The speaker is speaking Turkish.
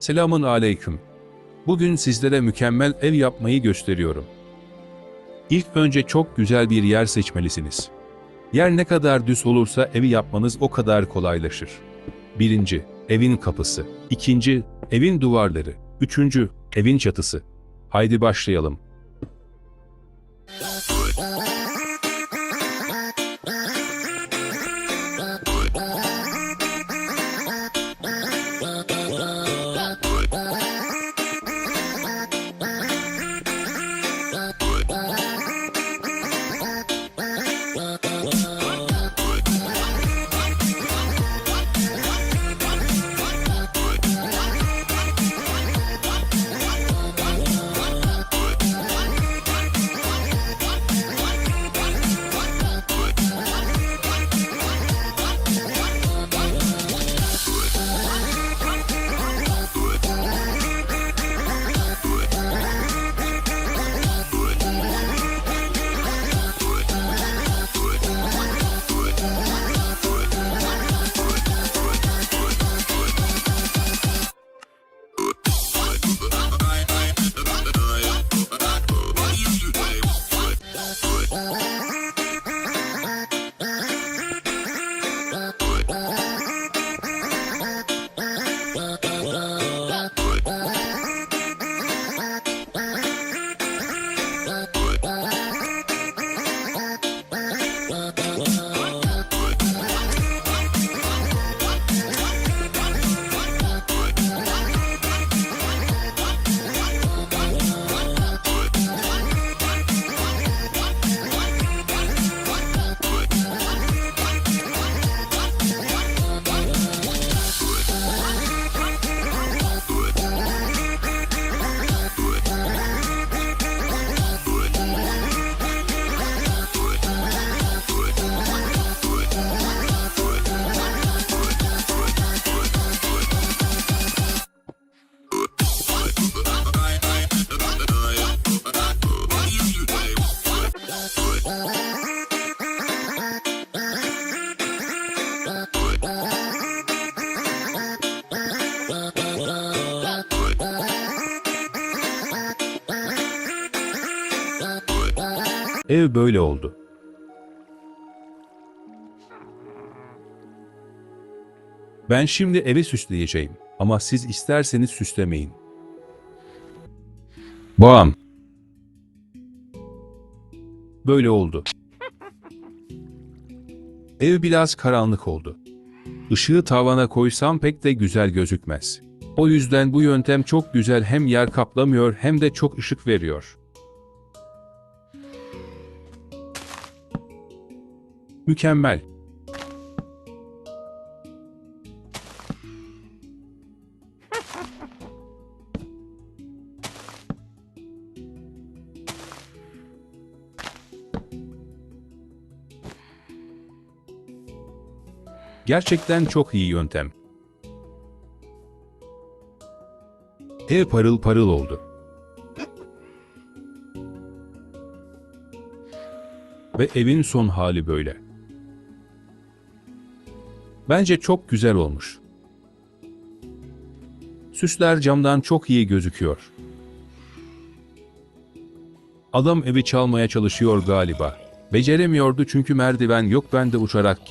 Selamun aleyküm. Bugün sizlere mükemmel ev yapmayı gösteriyorum. İlk önce çok güzel bir yer seçmelisiniz. Yer ne kadar düz olursa evi yapmanız o kadar kolaylaşır. Birinci, evin kapısı. İkinci, evin duvarları. Üçüncü, evin çatısı. Haydi başlayalım. Ev böyle oldu. Ben şimdi evi süsleyeceğim ama siz isterseniz süslemeyin. Bam. Böyle oldu. Ev biraz karanlık oldu. Işığı tavana koysam pek de güzel gözükmez. O yüzden bu yöntem çok güzel hem yer kaplamıyor hem de çok ışık veriyor. Mükemmel. Gerçekten çok iyi yöntem. Ev parıl parıl oldu. Ve evin son hali böyle. Bence çok güzel olmuş. Süsler camdan çok iyi gözüküyor. Adam evi çalmaya çalışıyor galiba. Beceremiyordu çünkü merdiven yok ben de uçarak